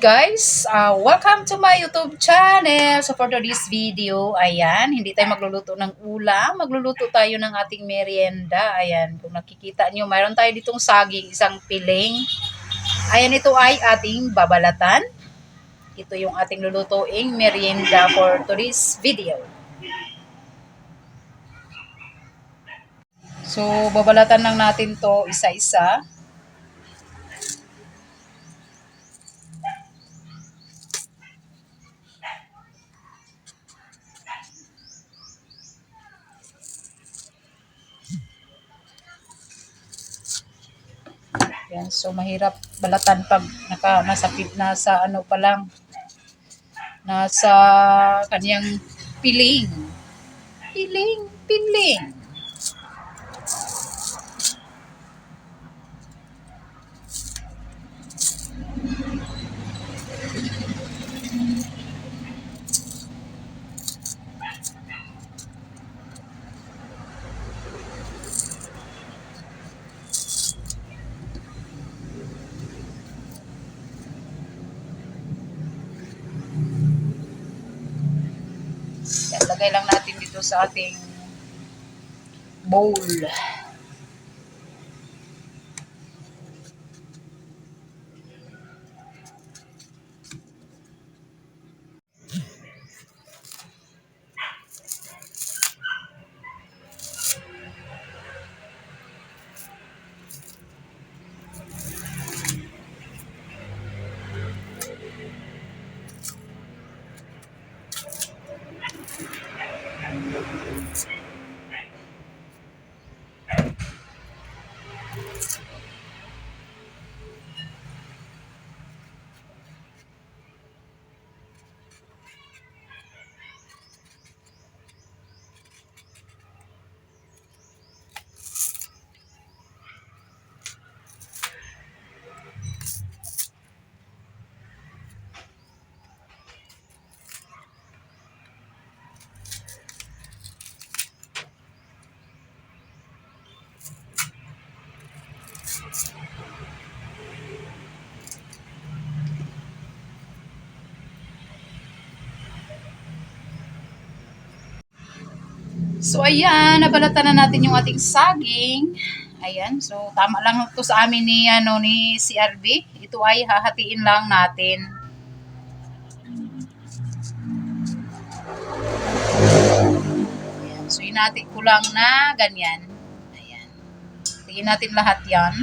guys! Uh, welcome to my YouTube channel. So for today's video, ayan, hindi tayo magluluto ng ulam. Magluluto tayo ng ating merienda. Ayan, kung nakikita nyo, mayroon tayo ditong saging, isang piling. Ayan, ito ay ating babalatan. Ito yung ating lulutuing merienda for today's video. So, babalatan lang natin to isa-isa. So mahirap balatan pag naka nasa nasa ano pa lang nasa kanyang piling. Piling, piling. Yan, lagay lang natin dito sa ating bowl. So ayan, nabalatan na natin yung ating saging. Ayan, so tama lang to sa amin ni ano ni CRB. Ito ay hahatiin lang natin. Ayan, so inati ko lang na ganyan. Tingin natin lahat 'yan.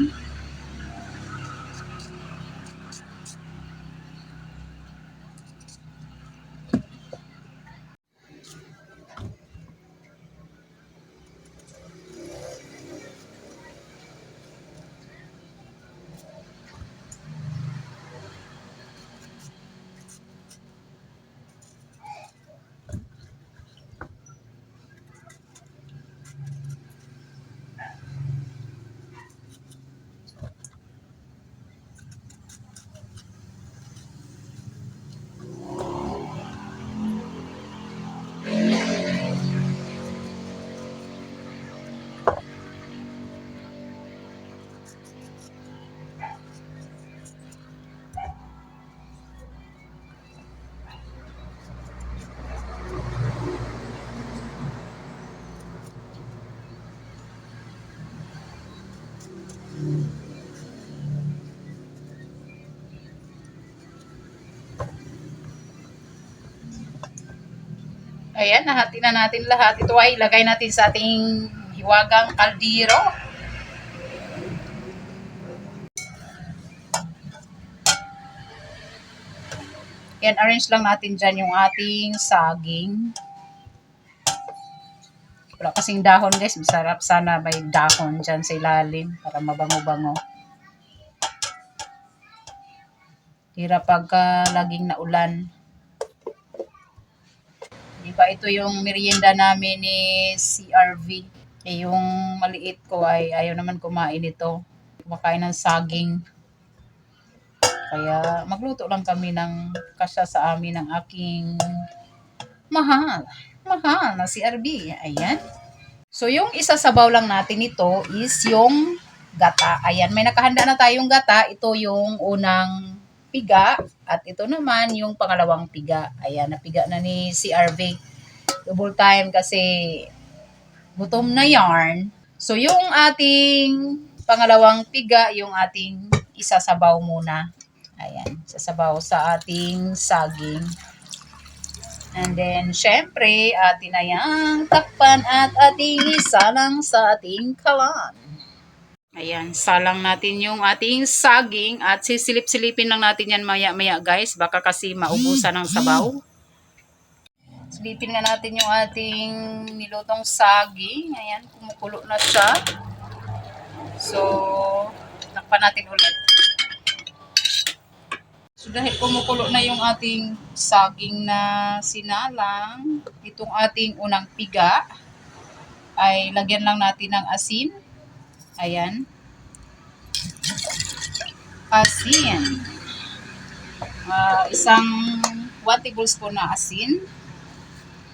Ayan, nahati na natin lahat. Ito ay ilagay natin sa ating hiwagang kaldero. Yan, arrange lang natin dyan yung ating saging. Wala kasing dahon guys. Masarap sana may dahon dyan sa ilalim para mabango-bango. Hirap pagka laging naulan. Di ba ito yung merienda namin ni CRV. Eh, yung maliit ko ay ayaw naman kumain ito. Kumakain ng saging. Kaya magluto lang kami ng kasya sa amin ng aking mahal. Mahal na CRV. Ayan. So, yung isasabaw lang natin ito is yung gata. Ayan, may nakahanda na tayong gata. Ito yung unang piga at ito naman yung pangalawang piga. Ayan, napiga na ni CRV. Double time kasi gutom na yarn. So, yung ating pangalawang piga, yung ating isasabaw muna. Ayan, sasabaw sa ating saging. And then, syempre, atin na yang takpan at ating isalang sa ating kalan. Ayan, salang natin yung ating saging at sisilip-silipin lang natin yan maya-maya guys. Baka kasi maubusan ng sabaw. Silipin nga natin yung ating nilutong saging. Ayan, kumukulo na siya. So, takpan natin ulit. So, dahil kumukulo na yung ating saging na sinalang, itong ating unang piga, ay lagyan lang natin ng asin. Ayan. Asin. Ah, isang 1 tablespoon na asin.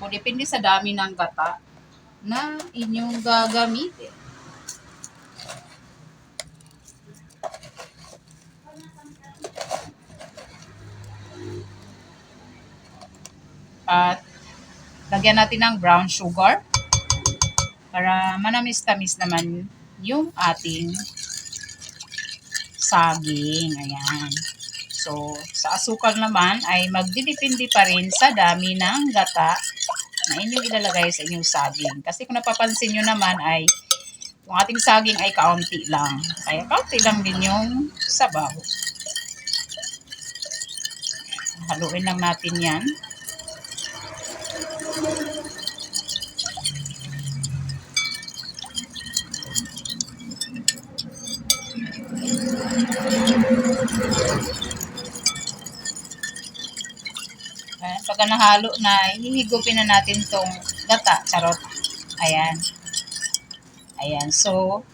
O depende sa dami ng gata na inyong gagamitin. At lagyan natin ng brown sugar para manamis-tamis naman yung ating saging. Ayan. So, sa asukal naman ay magdidepende pa rin sa dami ng gata na inyong ilalagay sa inyong saging. Kasi kung napapansin nyo naman ay yung ating saging ay kaunti lang. Kaya kaunti lang din yung sabaw. Haluin lang natin yan. Pagka nahalo na, hihigupin na natin tong gata, charot. Ayan. Ayan, so,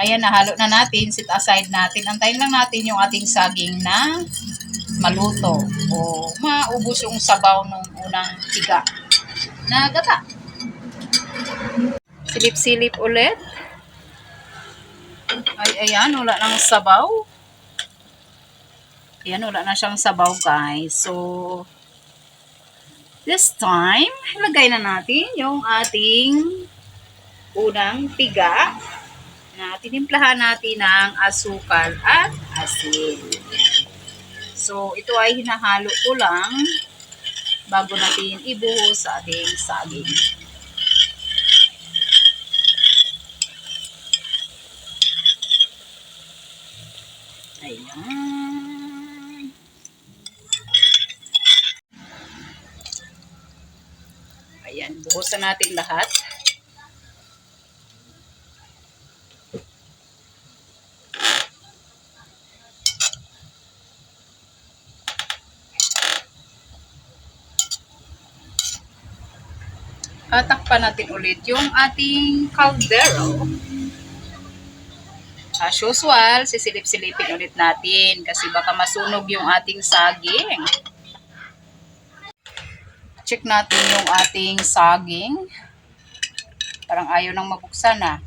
ayan, nahalo na natin, sit aside natin. Antayin lang natin yung ating saging na maluto o maubos yung sabaw nung unang tiga na gata. Silip-silip ulit. Ay, ayan, wala nang sabaw. Ayan, wala na siyang sabaw, guys. So, this time, ilagay na natin yung ating unang tiga na tinimplahan natin ng asukal at asin. So, ito ay hinahalo ko lang bago natin ibuhos sa ating saging. Ayan. Ayan, buhusan natin lahat. Tatakpan natin ulit yung ating caldero. As usual, sisilip-silipin ulit natin kasi baka masunog yung ating saging. Check natin yung ating saging. Parang ayaw nang mabuksan na.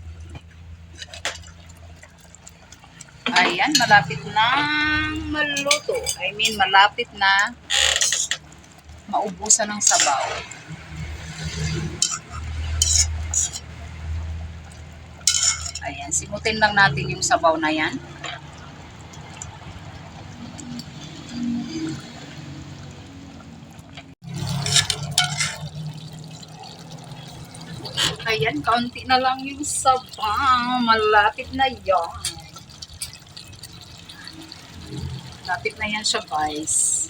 Ayan, malapit na maluto. I mean, malapit na maubusan ng sabaw. Ayan, simutin lang natin yung sabaw na yan. Ayan, kaunti na lang yung sabaw. Malapit na yan. Malapit na yan siya, guys.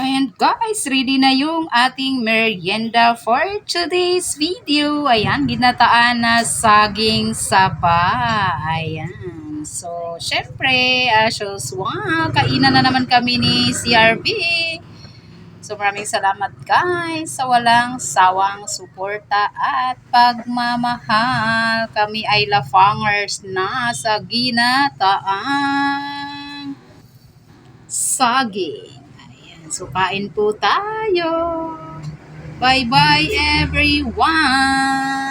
And guys, ready na yung ating merienda for today's video. Ayan, ginataan na saging saba. Ayan. So, syempre, as usual, kainan na naman kami ni CRB. So, maraming salamat guys sa walang sawang suporta at pagmamahal. Kami ay lafangers na sa ginataang saging. So kain po tayo. Bye-bye everyone!